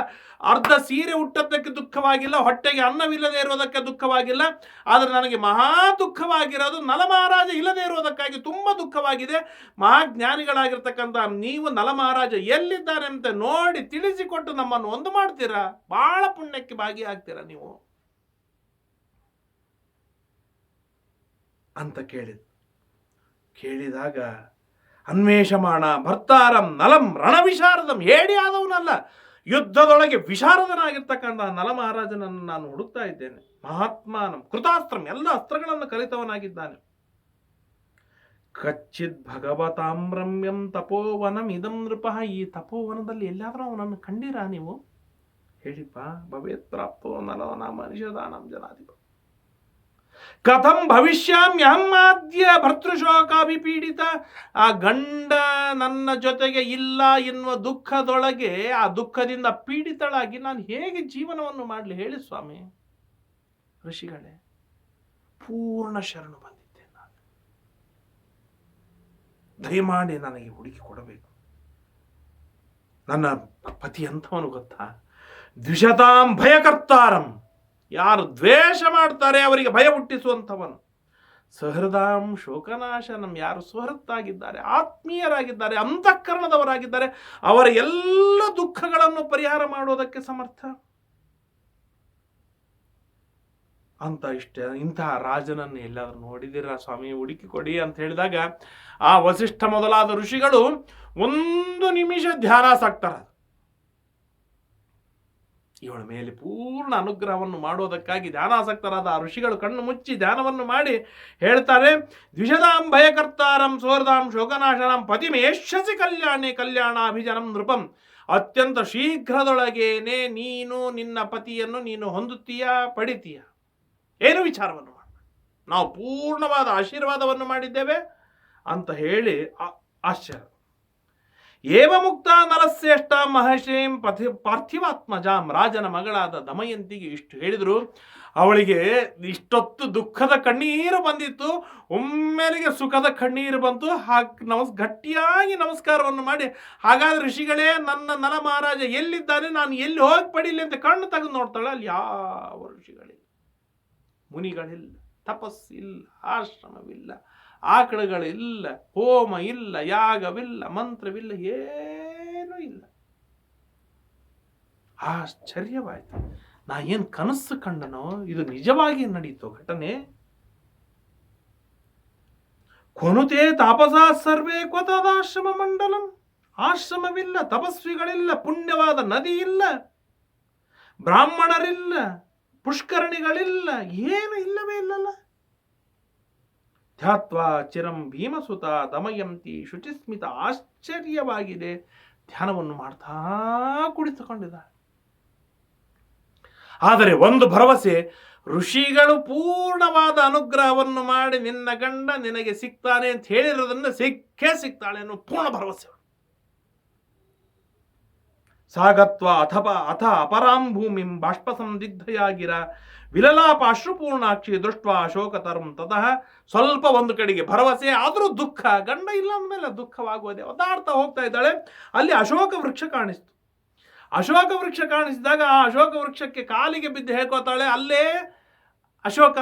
ಅರ್ಧ ಸೀರೆ ಹುಟ್ಟದ್ದಕ್ಕೆ ದುಃಖವಾಗಿಲ್ಲ, ಹೊಟ್ಟೆಗೆ ಅನ್ನವಿಲ್ಲದೆ ಇರೋದಕ್ಕೆ ದುಃಖವಾಗಿಲ್ಲ. ಆದರೆ ನನಗೆ ಮಹಾ ದುಃಖವಾಗಿರೋದು ನಲಮಹಾರಾಜ ಇಲ್ಲದೆ ಇರೋದಕ್ಕಾಗಿ ತುಂಬ ದುಃಖವಾಗಿದೆ. ಮಹಾಜ್ಞಾನಿಗಳಾಗಿರ್ತಕ್ಕಂಥ ನೀವು ನಲಮಹಾರಾಜ ಎಲ್ಲಿದ್ದಾನೆ ಅಂತ ನೋಡಿ ತಿಳಿಸಿಕೊಟ್ಟು ನಮ್ಮನ್ನು ಒಂದು ಮಾಡ್ತೀರಾ? ಬಹಳ ಪುಣ್ಯಕ್ಕೆ ಭಾಗಿಯಾಗ್ತೀರಾ ನೀವು? ಅಂತ ಕೇಳಿದ. ಕೇಳಿದಾಗ ಅನ್ವೇಷಮಾಣ ಭರ್ತಾರಂ ನಲಂ ರಣವಿಶಾರದಂ ಹೇಳಿ ಆದವನಲ್ಲ. ಯುದ್ಧದೊಳಗೆ ವಿಶಾರದನಾಗಿರ್ತಕ್ಕಂಥ ನಲ ಮಹಾರಾಜನನ್ನು ನಾನು ಹುಡುಕ್ತಾ ಇದ್ದೇನೆ. ಮಹಾತ್ಮಾನಂ, ಕೃತಾಸ್ತ್ರಂ, ಎಲ್ಲ ಅಸ್ತ್ರಗಳನ್ನು ಕಲಿತವನಾಗಿದ್ದಾನೆ. ಕಚ್ಚಿದ್ ಭಗವತಾಮ್ರಮ್ಯಂ ತಪೋವನಂ, ಇದಂ ನೃಪ, ಈ ತಪೋವನದಲ್ಲಿ ಎಲ್ಲಾದರೂ ಅವನನ್ನು ಕಂಡಿರಾ ನೀವು? ಹೇಳಿಪ್ಪ ಭವೇತ್ ಪ್ರಾಪ್ತೋ ನಲೋ ನಾಮ ನಿಷೇಧಾನಂ ಜನಾಧಿಪ ಕಥಂ ಭವಿಷ್ಯಾಮ್ಯಹಮ್ಮಾದ್ಯ ಭರ್ತೃಶೋಕ ಅಭಿಪೀಡಿತ ಆ ಗಂಡ ನನ್ನ ಜೊತೆಗೆ ಇಲ್ಲ ಎನ್ನುವ ದುಃಖದೊಳಗೆ ಆ ದುಃಖದಿಂದ ಪೀಡಿತಳಾಗಿ ನಾನು ಹೇಗೆ ಜೀವನವನ್ನು ಮಾಡಲಿ ಹೇಳಿ ಸ್ವಾಮಿ. ಋಷಿಗಳೇ, ಪೂರ್ಣ ಶರಣು ಬಂದಿದ್ದೆ ನಾನು. ದಯಮಾಡಿ ನನಗೆ ಹುಡುಕಿ ಕೊಡಬೇಕು. ನನ್ನ ಪತಿ ಅಂಥವನು ಗೊತ್ತಾ? ದ್ವಿಷತಾಂ ಭಯಕರ್ತಾರಂ. ಯಾರು ದ್ವೇಷ ಮಾಡ್ತಾರೆ ಅವರಿಗೆ ಭಯ ಹುಟ್ಟಿಸುವಂಥವನು. ಸಹೃದಾಂ ಶೋಕನಾಶನಂ. ಯಾರು ಸುಹೃತ್ತಾಗಿದ್ದಾರೆ ಆತ್ಮೀಯರಾಗಿದ್ದಾರೆ, ಅಂತಃಕರಣದವರಾಗಿದ್ದಾರೆ, ಅವರ ಎಲ್ಲ ದುಃಖಗಳನ್ನು ಪರಿಹಾರ ಮಾಡೋದಕ್ಕೆ ಸಮರ್ಥ? ಅಂತ ಇಷ್ಟ. ಇಂತಹ ರಾಜನನ್ನು ಎಲ್ಲಾದರೂ ನೋಡಿದಿರ ಸ್ವಾಮಿ, ಹುಡುಕಿ ಕೊಡಿ ಅಂತ ಹೇಳಿದಾಗ ಆ ವಸಿಷ್ಠ ಮೊದಲಾದ ಋಷಿಗಳು ಒಂದು ನಿಮಿಷ ಧ್ಯಾನಾಸಕ್ತರ ಇವಳ ಮೇಲೆ ಪೂರ್ಣ ಅನುಗ್ರಹವನ್ನು ಮಾಡೋದಕ್ಕಾಗಿ ಧ್ಯಾನಾಸಕ್ತರಾದ ಆ ಋಷಿಗಳು ಕಣ್ಣು ಮುಚ್ಚಿ ಧ್ಯಾನವನ್ನು ಮಾಡಿ ಹೇಳ್ತಾರೆ, ದ್ವಿಷದಾಂ ಭಯಕರ್ತಾರಂ ಸೋರ್ದಾಂ ಶೋಕನಾಶನಂ ಪತಿಮೇಶಸಿ ಕಲ್ಯಾಣಿ ಕಲ್ಯಾಣಾಭಿಜನಂ ನೃಪಂ. ಅತ್ಯಂತ ಶೀಘ್ರದೊಳಗೇನೆ ನೀನು ನಿನ್ನ ಪತಿಯನ್ನು ನೀನು ಹೊಂದುತ್ತೀಯ, ಪಡಿತೀಯ? ಏನು ವಿಚಾರವನ್ನು ಮಾಡ ನಾವು ಪೂರ್ಣವಾದ ಆಶೀರ್ವಾದವನ್ನು ಮಾಡಿದ್ದೇವೆ ಅಂತ ಹೇಳಿ ಆಶ್ಚರ್ಯ. ಏವ ಮುಕ್ತ ನರಶ್ರೇಷ್ಠ ಮಹರ್ಷಿಂ ಪಥಿ ಪಾರ್ಥಿವಾತ್ಮಜಾಂ ರಾಜನ ಮಗಳಾದ ದಮಯಂತಿಗೆ ಇಷ್ಟು ಹೇಳಿದರು. ಅವಳಿಗೆ ಇಷ್ಟೊತ್ತು ದುಃಖದ ಕಣ್ಣೀರು ಬಂದಿತ್ತು. ಒಮ್ಮೆಲೆಗೆ ಸುಖದ ಕಣ್ಣೀರು ಬಂತು. ಹಾಗೆ ನಮಸ್ ಗಟ್ಟಿಯಾಗಿ ನಮಸ್ಕಾರವನ್ನು ಮಾಡಿ, ಹಾಗಾದ್ರೆ ಋಷಿಗಳೇ, ನನ್ನ ನಲ ಮಹಾರಾಜ ಎಲ್ಲಿದ್ದಾನೆ? ನಾನು ಎಲ್ಲಿ ಹೋಗಿ ಪಡೀಲಿ ಅಂತ ಕಣ್ಣು ತೆಗೆದು ನೋಡ್ತಾಳೆ. ಅಲ್ಲಿ ಯಾವ ಋಷಿಗಳಿಲ್ಲ. ಮುನಿಗಳಿಲ್ಲ. ತಪಸ್ಸಿಲ್ಲ. ಆಶ್ರಮವಿಲ್ಲ. ಆಕಳುಗಳಿಲ್ಲ, ಹೋಮ ಇಲ್ಲ, ಯಾಗವಿಲ್ಲ, ಮಂತ್ರವಿಲ್ಲ, ಏನೂ ಇಲ್ಲ. ಆಶ್ಚರ್ಯವಾಯ್ತು. ನಾ ಏನು ಕನಸು ಕಂಡನೋ, ಇದು ನಿಜವಾಗಿ ನಡೀತು ಘಟನೆ? ಕೊನುತೆ ತಾಪಸ ಸರ್ವೇ ಕ್ವತದಾಶ್ರಮ ಮಂಡಲಂ. ಆಶ್ರಮವಿಲ್ಲ, ತಪಸ್ವಿಗಳಿಲ್ಲ, ಪುಣ್ಯವಾದ ನದಿ ಇಲ್ಲ, ಬ್ರಾಹ್ಮಣರಿಲ್ಲ, ಪುಷ್ಕರಣಿಗಳಿಲ್ಲ, ಏನು ಇಲ್ಲವೇ ಇಲ್ಲಲ್ಲ. ಧ್ಯಾತ್ವಾ ಚಿರಂ ಭೀಮಸುತ ದಮಯಂತಿ ಶುಚಿಸ್ಮಿತ ಆಶ್ಚರ್ಯವಾಗಿದೆ ಧ್ಯಾನವನ್ನು ಮಾಡ್ತಾ ಕುಳಿತುಕೊಂಡಿದ್ದಾಳೆ. ಆದರೆ ಒಂದು ಭರವಸೆ, ಋಷಿಗಳು ಪೂರ್ಣವಾದ ಅನುಗ್ರಹವನ್ನು ಮಾಡಿ ನಿನ್ನ ಗಂಡ ನಿನಗೆ ಸಿಗ್ತಾನೆ ಅಂತ ಹೇಳಿರೋದನ್ನ ಸಿಕ್ಕೇ ಸಿಗ್ತಾಳೆ ಅನ್ನೋ ಪೂರ್ಣ ಭರವಸೆ. ಸಾಗತ್ವ ಅಥವಾ ಅಥ ಅಪರಾಂ ಭೂಮಿಂ ಬಾಷ್ಪ ಸಂದಿಗ್ಧಯಾಗಿರ ವಿಲಲಾಪ ಅಶ್ರುಪೂರ್ಣಾಕ್ಷಿ ದೃಷ್ಟ ಅಶೋಕತರಂ ತತಃ. ಸ್ವಲ್ಪ ಒಂದು ಕಡೆಗೆ ಭರವಸೆ, ಆದರೂ ದುಃಖ. ಗಂಡ ಇಲ್ಲ ಅಂದಮೇಲೆ ದುಃಖವಾಗುವುದೇ ಒದ್ದಾಡ್ತಾ ಹೋಗ್ತಾ ಇದ್ದಾಳೆ. ಅಲ್ಲಿ ಅಶೋಕ ವೃಕ್ಷ ಕಾಣಿಸ್ತು. ಅಶೋಕ ವೃಕ್ಷ ಕಾಣಿಸಿದಾಗ ಆ ಅಶೋಕ ವೃಕ್ಷಕ್ಕೆ ಕಾಲಿಗೆ ಬಿದ್ದು ಹೇಳ್ಕೋತಾಳೆ, ಅಲ್ಲೇ ಅಶೋಕ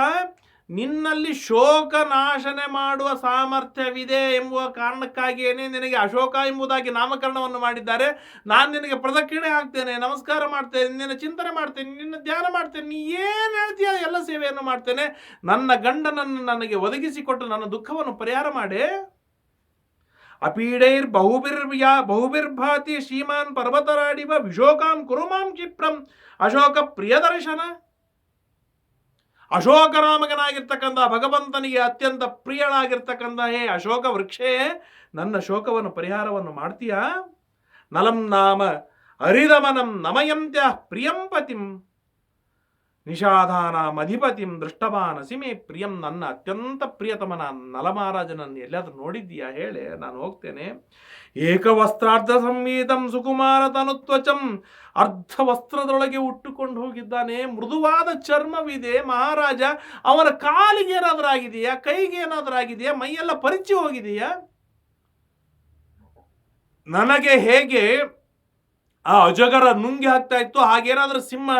ನಿನ್ನಲ್ಲಿ ಶೋಕ ನಾಶನೆ ಮಾಡುವ ಸಾಮರ್ಥ್ಯವಿದೆ ಎಂಬುವ ಕಾರಣಕ್ಕಾಗಿಯೇ ನಿನಗೆ ಅಶೋಕ ಎಂಬುದಾಗಿ ನಾಮಕರಣವನ್ನು ಮಾಡಿದ್ದಾರೆ, ನಾನು ನಿನಗೆ ಪ್ರದಕ್ಷಿಣೆ ಹಾಕ್ತೇನೆ, ನಮಸ್ಕಾರ ಮಾಡ್ತೇನೆ, ನಿನ್ನ ಚಿಂತನೆ ಮಾಡ್ತೇನೆ, ನಿನ್ನ ಧ್ಯಾನ ಮಾಡ್ತೇನೆ, ನೀ ಏನು ಹೇಳ್ತೀಯ ಎಲ್ಲ ಸೇವೆಯನ್ನು ಮಾಡ್ತೇನೆ, ನನ್ನ ಗಂಡನನ್ನು ನನಗೆ ಒದಗಿಸಿಕೊಟ್ಟು ನನ್ನ ದುಃಖವನ್ನು ಪರಿಹಾರ ಮಾಡಿ. ಅಪೀಡೈರ್ ಬಹುಬಿರ್ಯಾ, ಬಹುಬಿರ್ಭಾತಿ ಶ್ರೀಮಾನ್ ಪರ್ವತರಾಡಿವ ವಿಶೋಕಾಂ ಕುರುಮಾಂ ಕ್ಷಿಪ್ರಂ, ಅಶೋಕ ಪ್ರಿಯದರ್ಶನ. ಅಶೋಕರಾಮಗನಾಗಿರ್ತಕ್ಕಂಥ ಭಗವಂತನಿಗೆ ಅತ್ಯಂತ ಪ್ರಿಯಳಾಗಿರ್ತಕ್ಕಂಥ ಹೇ ಅಶೋಕ ವೃಕ್ಷೇ, ನನ್ನ ಶೋಕವನ್ನು ಪರಿಹಾರವನ್ನು ಮಾಡ್ತೀಯಾ? ನಲಂ ನಾಮ ಹರಿದಮನಂ ನಮಯಂತ್ಯ ಪ್ರಿಯಂ ಪತಿಂ. ನಿಷಾಧಾನ ಮಧಿಪತಿಂ ದೃಷ್ಟವಾನಸಿ ಮೇ ಪ್ರಿಯಂ ನನ್ನ ಅತ್ಯಂತ ಪ್ರಿಯತಮನ ನಲಮಹಾರಾಜನನ್ನು ಎಲ್ಲಾದ್ರೂ ನೋಡಿದ್ದೀಯಾ ಹೇಳೆ ನಾನು ಹೋಗ್ತೇನೆ. ಏಕವಸ್ತ್ರಾರ್ಧ ಸಂವೇದಂ ಸುಕುಮಾರ ತನುತ್ವಚಂ ಅರ್ಧ ವಸ್ತ್ರದೊಳಗೆ ಉಟ್ಟುಕೊಂಡು ಹೋಗಿದ್ದಾನೆ. ಮೃದುವಾದ ಚರ್ಮವಿದೆ ಮಹಾರಾಜ. ಅವನ ಕಾಲಿಗೆ ಏನಾದರೂ ಆಗಿದೆಯಾ? ಕೈಗೆ ಏನಾದರೂ ಆಗಿದೆಯಾ? ಮೈಯೆಲ್ಲ ಪರಿಚಯ ಹೋಗಿದೆಯಾ? ನನಗೆ ಹೇಗೆ ಆ ಅಜಗರ ನುಂಗಿ ಹಾಕ್ತಾ ಇತ್ತು? ಹಾಗೇನಾದ್ರೂ ಸಿಂಹ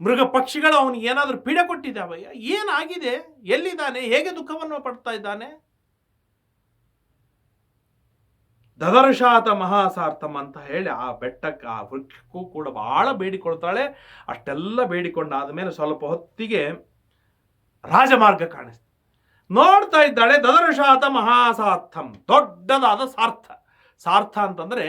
ಮೃಗ ಪಕ್ಷಿಗಳು ಅವನಿಗೆ ಏನಾದರೂ ಪೀಡೆ ಕೊಟ್ಟಿದ್ದಾವಯ್ಯ? ಏನಾಗಿದೆ ಎಲ್ಲಿದ್ದಾನೆ? ಹೇಗೆ ದುಃಖವನ್ನು ಪಡ್ತಾ ಇದ್ದಾನೆ? ದದರ್ಶಾತ ಮಹಾಸಾರ್ಥಮ್ ಅಂತ ಹೇಳಿ ಆ ಬೆಟ್ಟಕ್ಕೆ ಆ ವೃಕ್ಷಕ್ಕೂ ಕೂಡ ಬಹಳ ಬೇಡಿಕೊಳ್ತಾಳೆ. ಅಷ್ಟೆಲ್ಲ ಬೇಡಿಕೊಂಡಾದ ಮೇಲೆ ಸ್ವಲ್ಪ ಹೊತ್ತಿಗೆ ರಾಜಮಾರ್ಗ ಕಾಣಿಸ್ತು. ನೋಡ್ತಾ ಇದ್ದಾಳೆ ದದರ್ಶಾತ ಮಹಾಸಾರ್ಥಂ, ದೊಡ್ಡದಾದ ಸಾರ್ಥ. ಸಾರ್ಥ ಅಂತಂದ್ರೆ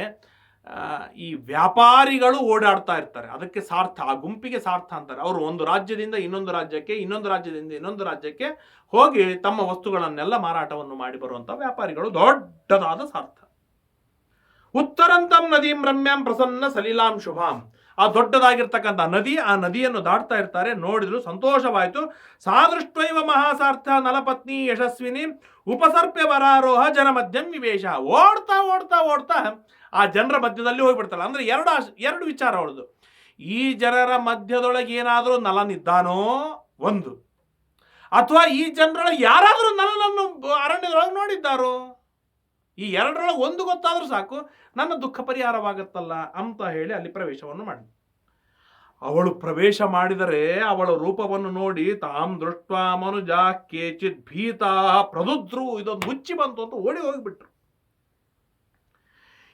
ಈ ವ್ಯಾಪಾರಿಗಳು ಓಡಾಡ್ತಾ ಇರ್ತಾರೆ. ಅದಕ್ಕೆ ಸಾರ್ಥ, ಆ ಗುಂಪಿಗೆ ಸಾರ್ಥ ಅಂತಾರೆ. ಅವರು ಒಂದು ರಾಜ್ಯದಿಂದ ಇನ್ನೊಂದು ರಾಜ್ಯಕ್ಕೆ, ಇನ್ನೊಂದು ರಾಜ್ಯದಿಂದ ಇನ್ನೊಂದು ರಾಜ್ಯಕ್ಕೆ ಹೋಗಿ ತಮ್ಮ ವಸ್ತುಗಳನ್ನೆಲ್ಲ ಮಾರಾಟವನ್ನು ಮಾಡಿ ಬರುವಂಥ ವ್ಯಾಪಾರಿಗಳು ದೊಡ್ಡದಾದ ಸಾರ್ಥ. ಉತ್ತರಂತಂ ನದೀಂ ರಮ್ಯಾಂ ಪ್ರಸನ್ನ ಸಲೀಲಾಂ ಶುಭಾಂ. ಆ ದೊಡ್ಡದಾಗಿರ್ತಕ್ಕಂಥ ನದಿ, ಆ ನದಿಯನ್ನು ದಾಟ್ತಾ ಇರ್ತಾರೆ. ನೋಡಿದ್ರು ಸಂತೋಷವಾಯಿತು. ಸಾದೃಷ್ಟೈವ ಮಹಾಸಾರ್ಥ ನಲಪತ್ನಿ ಯಶಸ್ವಿನಿ. ಉಪಸರ್ಪ್ಯ ವರಾರೋಹ ಜನಮಧ್ಯಂ ವಿವೇಶ. ಓಡ್ತಾ ಓಡ್ತಾ ಓಡ್ತಾ ಆ ಜನರ ಮಧ್ಯದಲ್ಲಿ ಹೋಗಿಬಿಡ್ತಾಳೆ ಅಂದರೆ ಎರಡು ಎರಡು ವಿಚಾರ ಅವಳದು ಈ ಜನರ ಮಧ್ಯದೊಳಗೆ ಏನಾದರೂ ನಲನಿದ್ದಾನೋ ಒಂದು. ಅಥವಾ ಈ ಜನರೊಳಗೆ ಯಾರಾದರೂ ನಲನನ್ನು ಅರಣ್ಯದೊಳಗೆ ನೋಡಿದ್ದಾರೋ? ಈ ಎರಡರೊಳಗೆ ಒಂದು ಗೊತ್ತಾದರೂ ಸಾಕು, ನನ್ನ ದುಃಖ ಪರಿಹಾರವಾಗುತ್ತಲ್ಲ ಅಂತ ಹೇಳಿ ಅಲ್ಲಿ ಪ್ರವೇಶವನ್ನು ಮಾಡಿ. ಅವಳು ಪ್ರವೇಶ ಮಾಡಿದರೆ ಅವಳ ರೂಪವನ್ನು ನೋಡಿ ತಾಮ್ ದೃಷ್ಟ ಮನುಜ ಕೇಚಿತ್ ಭೀತ ಪ್ರದುದ್ರು ಇದೊಂದು ಮುಚ್ಚಿ ಬಂತು ಅಂತ ಓಡಿ ಹೋಗಿಬಿಟ್ರು.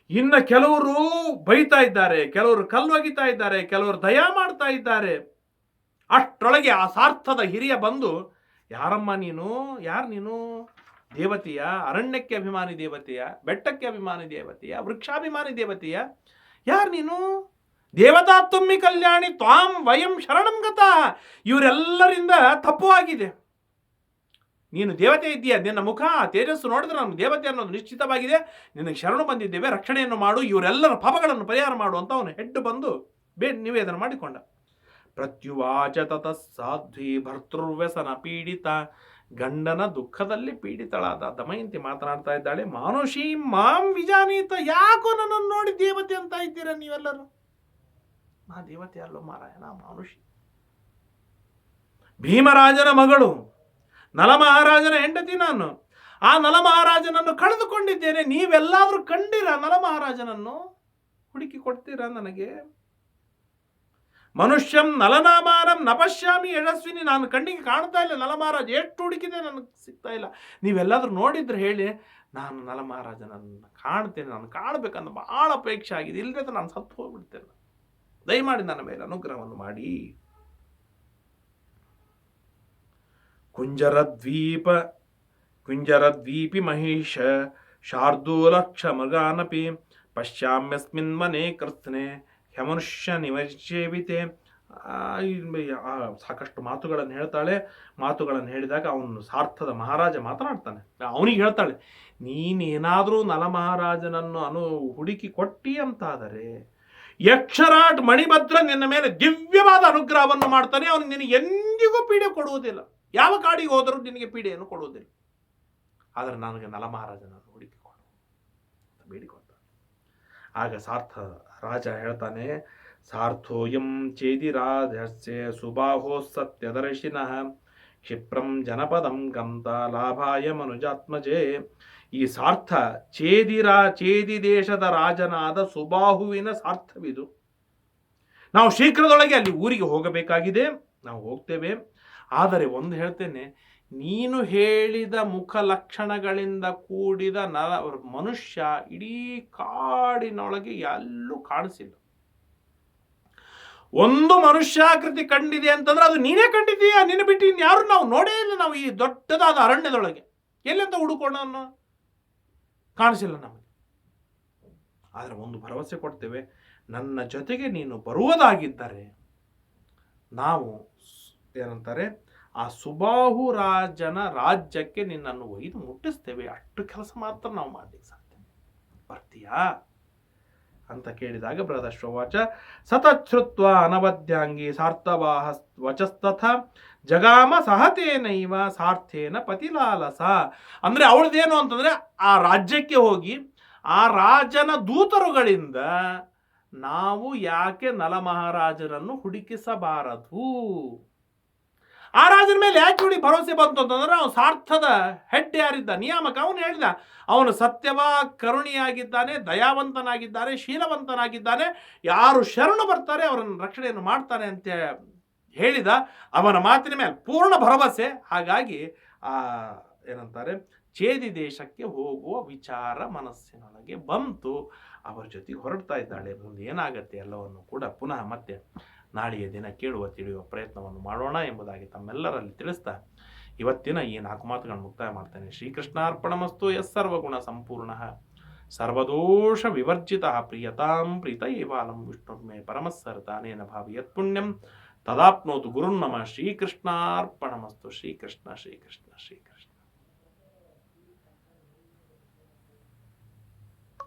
ಇನ್ನ ಕೆಲವರು ಬೈತಾ ಇದ್ದಾರೆ, ಕೆಲವರು ಕಲ್ಲೊಗಿತಾ ಇದ್ದಾರೆ, ಕೆಲವರು ದಯಾ ಮಾಡ್ತಾ ಇದ್ದಾರೆ. ಅಷ್ಟರೊಳಗೆ ಆ ಸಾರ್ಥದ ಹಿರಿಯ ಬಂದು, ಯಾರಮ್ಮ ನೀನು? ಯಾರು ನೀನು? ದೇವತೆಯ? ಅರಣ್ಯಕ್ಕೆ ಅಭಿಮಾನಿ ದೇವತೆಯ? ಬೆಟ್ಟಕ್ಕೆ ಅಭಿಮಾನಿ ದೇವತೆಯ? ವೃಕ್ಷಾಭಿಮಾನಿ ದೇವತೆಯ? ಯಾರು ನೀನು? ದೇವತಾ ತುಮ್ಮಿ ಕಲ್ಯಾಣಿ ತ್ವಾಂ ವಯಂ ಶರಣಂ ಗತ. ಇವರೆಲ್ಲರಿಂದ ತಪ್ಪು ಆಗಿದೆ. ನೀನು ದೇವತೆ ಇದ್ದೀಯ? ನಿನ್ನ ಮುಖ, ತೇಜಸ್ಸು ನೋಡಿದ್ರೆ ನಮ್ಗೆ ದೇವತೆ ಅನ್ನೋದು ನಿಶ್ಚಿತವಾಗಿದೆ. ನಿನಗೆ ಶರಣು ಬಂದಿದ್ದೇವೆ, ರಕ್ಷಣೆಯನ್ನು ಮಾಡು, ಇವರೆಲ್ಲರ ಪಾಪಗಳನ್ನು ಪರಿಹಾರ ಮಾಡು ಅಂತ ಅವನು ಹೆಡ್ಡು ಬಂದು ಬೇ, ನಿವೇದನ ಮಾಡಿಕೊಂಡ. ಪ್ರತ್ಯುವಾಚ ತತ ಸಾಧ್ವಿ ಭರ್ತೃವ್ಯಸನ ಪೀಡಿತ, ಗಂಡನ ದುಃಖದಲ್ಲಿ ಪೀಡಿತಳಾದ. ದಮಯಂತಿ ಮಾತನಾಡ್ತಾ ಇದ್ದಾಳೆ, ಮಾನುಷಿ, ಮಾಂ ವಿಜಾನೀತ, ಯಾಕೋ ನನ್ನನ್ನು ನೋಡಿ ದೇವತೆ ಅಂತ ಇದ್ದೀರ ನೀವೆಲ್ಲರೂ? ನಾ ದೇವತೆ ಅಲ್ಲೋ ಮಾರಾಯ ನಾ ಮಾನುಷಿ. ಭೀಮರಾಜನ ಮಗಳು ನಲಮಹಾರಾಜನ ಹೆಂಡತಿ ನಾನು. ಆ ನಲಮಹಾರಾಜನನ್ನು ಕಳೆದುಕೊಂಡಿದ್ದೇನೆ. ನೀವೆಲ್ಲಾದರೂ ಕಂಡಿರ ನಲಮಹಾರಾಜನನ್ನು? ಹುಡುಕಿ ಕೊಡ್ತೀರಾ ನನಗೆ? ಮನುಷ್ಯಂ ನಲನಾಮಾರಂ ನಪಶ್ಯಾಮಿ ಯಶಸ್ವಿನಿ. ನಾನು ಕಣ್ಣಿಗೆ ಕಾಣ್ತಾ ಇಲ್ಲ. ನಲಮಹಾರಾಜ ಎಷ್ಟು ಹುಡುಕಿದೆ ನನಗೆ ಸಿಗ್ತಾ ಇಲ್ಲ. ನೀವೆಲ್ಲಾದರೂ ನೋಡಿದ್ರೆ ಹೇಳಿ, ನಾನು ನಲಮಹಾರಾಜನನ್ನು ಕಾಣ್ತೇನೆ. ನಾನು ಕಾಣಬೇಕಂತ ಬಹಳ ಅಪೇಕ್ಷೆ ಆಗಿದೆ. ಇಲ್ಲದೆ ನಾನು ಸತ್ತು ಹೋಗ್ಬಿಡ್ತೇನೆ. ದಯಮಾಡಿ ನನ್ನ ಮೇಲೆ ಅನುಗ್ರಹವನ್ನು ಮಾಡಿ. ಕುಂಜರದ್ವೀಪ, ಕುಂಜರದ್ವೀಪಿ ಮಹಿಷ ಶಾರ್ದೂಲಕ್ಷ ಮೃಗಾನಪಿ ಪಶ್ಯಾಮ್ಯಸ್ಮಿನ್ ಮನೆ ಕೃತ್ನೆ ಹ್ಯಮನುಷ್ಯ ನಿಮಜೇವಿತೆ ಸಾಕಷ್ಟು ಮಾತುಗಳನ್ನು ಹೇಳ್ತಾಳೆ. ಮಾತುಗಳನ್ನು ಹೇಳಿದಾಗ ಅವನು ಸಾರ್ಥದ ಮಹಾರಾಜ ಮಾತನಾಡ್ತಾನೆ. ಅವನಿಗೆ ಹೇಳ್ತಾಳೆ, ನೀನೇನಾದರೂ ನಲಮಹಾರಾಜನನ್ನು ಅನು ಹುಡುಕಿ ಕೊಟ್ಟಿ ಅಂತಾದರೆ, ಯಕ್ಷರಾಟ್ ಮಣಿಭದ್ರ ನಿನ್ನ ಮೇಲೆ ದಿವ್ಯವಾದ ಅನುಗ್ರಹವನ್ನು ಮಾಡ್ತಾನೆ. ಅವನು ನಿನಗೆ ಎಂದಿಗೂ ಪೀಡೆ ಕೊಡುವುದಿಲ್ಲ. ಯಾವ ಕಾಡಿಗೆ ಹೋದರೂ ನಿನಗೆ ಪೀಡೆಯನ್ನು ಕೊಡುವುದಿಲ್ಲ. ಆದರೆ ನನಗೆ ನಲಮಹಾರಾಜನನ್ನು ಹುಡುಕಿ ಬೇಡಿಕೊಂಡ ಆಗ ಸಾರ್ಥ ರಾಜ ಹೇಳ್ತಾನೆ, ಸಾರ್ಥೋಯಂ ಚೇದಿರಾಜಸ್ಯ ಸುಬಾಹೋ ಸತ್ಯದರ್ಶಿನಃ, ಕ್ಷಿಪ್ರಂ ಜನಪದಂ ಗಂತ ಲಾಭಾಯ ಮನುಜಾತ್ಮಜೇ. ಈ ಸಾರ್ಥ ಚೇದಿರಾ ಚೇದಿ ದೇಶದ ರಾಜನಾದ ಸುಬಾಹುವಿನ ಸಾರ್ಥವಿದು. ನಾವು ಶೀಘ್ರದೊಳಗೆ ಅಲ್ಲಿ ಊರಿಗೆ ಹೋಗಬೇಕಾಗಿದೆ. ನಾವು ಹೋಗ್ತೇವೆ. ಆದರೆ ಒಂದು ಹೇಳ್ತೇನೆ, ನೀನು ಹೇಳಿದ ಮುಖ ಲಕ್ಷಣಗಳಿಂದ ಕೂಡಿದ ನರ ಮನುಷ್ಯ ಇಡೀ ಕಾಡಿನೊಳಗೆ ಎಲ್ಲೂ ಕಾಣಿಸಿಲ್ಲ. ಒಂದು ಮನುಷ್ಯಾಕೃತಿ ಕಂಡಿದೆ ಅಂತಂದ್ರೆ ಅದು ನೀನೇ ಕಂಡಿದೀಯಾ ನಿನ್ನ ಬಿಟ್ಟು ಇನ್ಯಾರು ನಾವು ನೋಡೇ ಇಲ್ಲ ನಾವು ಈ ದೊಡ್ಡದಾದ ಅರಣ್ಯದೊಳಗೆ. ಎಲ್ಲಿಂದ ಹುಡುಕೋಣ ಕಾಣಿಸಿಲ್ಲ ನಮಗೆ. ಆದರೆ ಒಂದು ಭರವಸೆ ಕೊಡ್ತೇವೆ, ನನ್ನ ಜೊತೆಗೆ ನೀನು ಬರುವುದಾಗಿದ್ದರೆ ನಾವು ಏನಂತಾರೆ, ಆ ಸುಬಾಹು ರಾಜನ ರಾಜ್ಯಕ್ಕೆ ನಿನ್ನನ್ನು ಒಯ್ದು ಮುಟ್ಟಿಸ್ತೇವೆ. ಅಷ್ಟು ಕೆಲಸ ಮಾತ್ರ ನಾವು ಮಾಡ್ಲಿಕ್ಕೆ ಸಾಧ್ಯ. ಬರ್ತೀಯಾ? ಅಂತ ಕೇಳಿದಾಗ ಬೃಹದಶ್ವವಾಚ ಸತಚ್ಛ್ರುತ್ವ ಅನವದ್ಯಾಂಗಿ ಸಾರ್ಥವಾಹ ವಚಸ್ತಥ, ಜಗಾಮ ಸಹತೇನೈವ ಸಾರ್ಥೇನ ಪತಿಲಾಲಸ. ಅಂದ್ರೆ ಅವಳದೇನು ಅಂತಂದ್ರೆ, ಆ ರಾಜ್ಯಕ್ಕೆ ಹೋಗಿ ಆ ರಾಜನ ದೂತರುಗಳಿಂದ ನಾವು ಯಾಕೆ ನಲಮಹಾರಾಜರನ್ನು ಹುಡುಕಿಸಬಾರದು? ಆ ರಾಜನ ಮೇಲೆ ಯಾಕೆ ನೋಡಿ ಭರವಸೆ ಬಂತು ಅಂತಂದ್ರೆ ಅವನು ಸಾರ್ಥದ ಹೆಡ್ ಯಾರಿದ್ದ? ನಿಯಾಮಕ ಅವನು ಹೇಳಿದ. ಅವನು ಸತ್ಯವ, ಕರುಣಿಯಾಗಿದ್ದಾನೆ, ದಯಾವಂತನಾಗಿದ್ದಾನೆ, ಶೀಲವಂತನಾಗಿದ್ದಾನೆ, ಯಾರು ಶರಣು ಬರ್ತಾರೆ ಅವರನ್ನು ರಕ್ಷಣೆಯನ್ನು ಮಾಡ್ತಾನೆ ಅಂತ ಹೇಳಿದ. ಅವನ ಮಾತಿನ ಮೇಲೆ ಪೂರ್ಣ ಭರವಸೆ. ಹಾಗಾಗಿ ಆ, ಏನಂತಾರೆ, ಛೇದಿ ದೇಶಕ್ಕೆ ಹೋಗುವ ವಿಚಾರ ಮನಸ್ಸಿನೊಳಗೆ ಬಂತು. ಅವರ ಜೊತೆಗೆ ಹೊರಡ್ತಾ ಇದ್ದಾಳೆ. ಮುಂದೆ ಏನಾಗತ್ತೆ ಎಲ್ಲವನ್ನು ಕೂಡ ಪುನಃ ಮತ್ತೆ ನಾಳೆಯ ದಿನ ಕೇಳುವ, ತಿಳಿಯುವ ಪ್ರಯತ್ನವನ್ನು ಮಾಡೋಣ ಎಂಬುದಾಗಿ ತಮ್ಮೆಲ್ಲರಲ್ಲಿ ತಿಳಿಸ್ತಾ ಇವತ್ತಿನ ಈ ನಾಲ್ಕು ಮಾತುಗಳನ್ನು ಮುಕ್ತಾಯ ಮಾಡ್ತೇನೆ. ಶ್ರೀಕೃಷ್ಣಾರ್ಪಣಮಸ್ತು ಎಸ್ ಸರ್ವಗುಣ ಸಂಪೂರ್ಣ. ಸರ್ವದೋಷ ವಿವರ್ಜಿತ ಪ್ರಿಯತಾಂ ಪ್ರೀತ ಏವಾಲಂ ವಿಷ್ಣುರ್ಮೇ ಪರಮಸ್ಸರ್ತಾನೇನ ಭಾವಿ ಯತ್ಪುಣ್ಯಂ. ತದಾಪ್ನೋತು ಗುರುನ್ನಮ ಶ್ರೀಕೃಷ್ಣಾರ್ಪಣಮಸ್ತು. ಶ್ರೀಕೃಷ್ಣ ಶ್ರೀಕೃಷ್ಣ ಶ್ರೀಕೃಷ್ಣ.